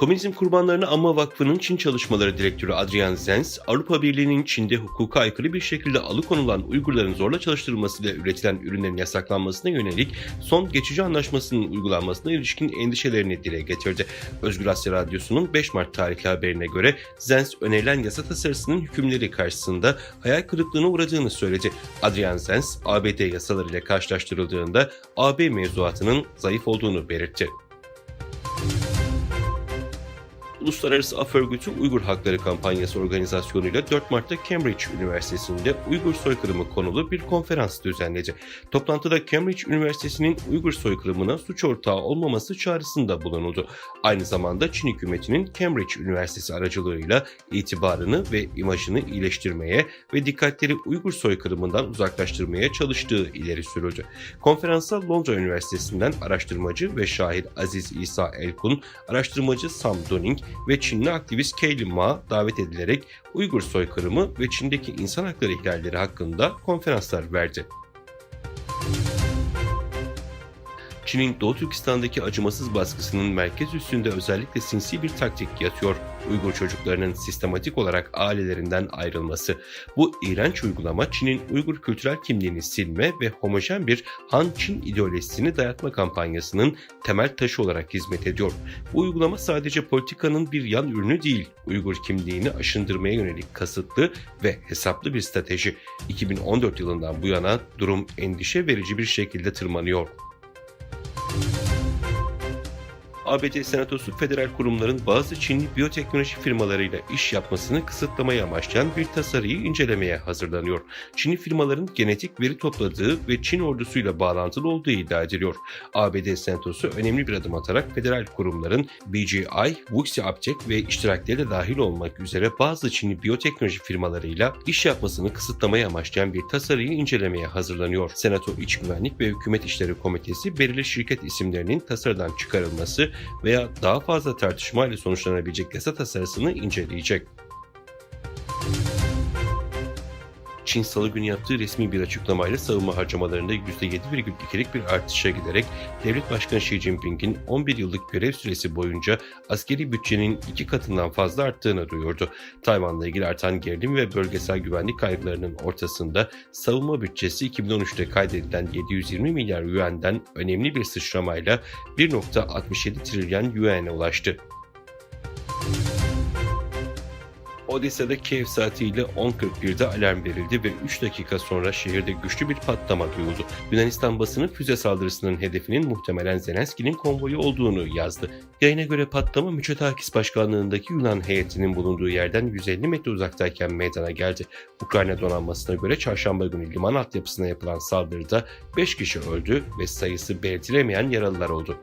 Komünizm Kurbanlarını Anma Vakfı'nın Çin Çalışmaları Direktörü Adrian Zenz, Avrupa Birliği'nin Çin'de hukuka aykırı bir şekilde alıkonulan Uygurların zorla çalıştırılmasıyla üretilen ürünlerin yasaklanmasına yönelik son geçici anlaşmasının uygulanmasına ilişkin endişelerini dile getirdi. Özgür Asya Radyosu'nun 5 Mart tarihli haberine göre Zenz önerilen yasa tasarısının hükümleri karşısında hayal kırıklığına uğradığını söyledi. Adrian Zenz, ABD yasalarıyla karşılaştırıldığında AB mevzuatının zayıf olduğunu belirtti. Uluslararası Af Örgütü Uygur Hakları Kampanyası organizasyonuyla 4 Mart'ta Cambridge Üniversitesi'nde Uygur soykırımı konulu bir konferans düzenledi. Toplantıda Cambridge Üniversitesi'nin Uygur soykırımına suç ortağı olmaması çağrısında bulunuldu. Aynı zamanda Çin hükümetinin Cambridge Üniversitesi aracılığıyla itibarını ve imajını iyileştirmeye ve dikkatleri Uygur soykırımından uzaklaştırmaya çalıştığı ileri sürüldü. Konferansa Londra Üniversitesi'nden araştırmacı ve şair Aziz İsa Elkun, araştırmacı Sam Dunning ve Çinli aktivist Kayli Ma davet edilerek Uygur soykırımı ve Çin'deki insan hakları ihlalleri hakkında konferanslar verdi. Çin'in Doğu Türkistan'daki acımasız baskısının merkez üstünde özellikle sinsi bir taktik yatıyor. Uygur çocuklarının sistematik olarak ailelerinden ayrılması. Bu iğrenç uygulama Çin'in Uygur kültürel kimliğini silme ve homojen bir Han-Çin ideolojisini dayatma kampanyasının temel taşı olarak hizmet ediyor. Bu uygulama sadece politikanın bir yan ürünü değil, Uygur kimliğini aşındırmaya yönelik kasıtlı ve hesaplı bir strateji. 2014 yılından bu yana durum endişe verici bir şekilde tırmanıyor. ABD Senatosu federal kurumların bazı Çinli biyoteknoloji firmalarıyla iş yapmasını kısıtlamayı amaçlayan bir tasarıyı incelemeye hazırlanıyor. Çinli firmaların genetik veri topladığı ve Çin ordusuyla bağlantılı olduğu iddia ediliyor. ABD Senatosu önemli bir adım atarak federal kurumların BGI, Wuxi Aptek ve iştirakleri de dahil olmak üzere bazı Çinli biyoteknoloji firmalarıyla iş yapmasını kısıtlamayı amaçlayan bir tasarıyı incelemeye hazırlanıyor. Senato İç Güvenlik ve Hükümet İşleri Komitesi belirli şirket isimlerinin tasarıdan çıkarılması veya daha fazla tartışmayla sonuçlanabilecek yasa tasarısını inceleyecek. Çin salı günü yaptığı resmi bir açıklamayla savunma harcamalarında %7,2'lik bir artışa giderek Devlet Başkanı Xi Jinping'in 11 yıllık görev süresi boyunca askeri bütçenin iki katından fazla arttığını duyurdu. Tayvan'la ilgili artan gerilim ve bölgesel güvenlik kaygılarının ortasında savunma bütçesi 2013'te kaydedilen 720 milyar yuan'den önemli bir sıçramayla 1.67 trilyon yuan'e ulaştı. Odessa'da Kiev saatiyle 10.41'de alarm verildi ve 3 dakika sonra şehirde güçlü bir patlama duyuldu. Yunanistan basını füze saldırısının hedefinin muhtemelen Zelenski'nin konvoyu olduğunu yazdı. Yayına göre patlama Mitsotakis başkanlığındaki Yunan heyetinin bulunduğu yerden 150 metre uzaktayken meydana geldi. Ukrayna donanmasına göre çarşamba günü liman altyapısına yapılan saldırıda 5 kişi öldü ve sayısı belirtilemeyen yaralılar oldu.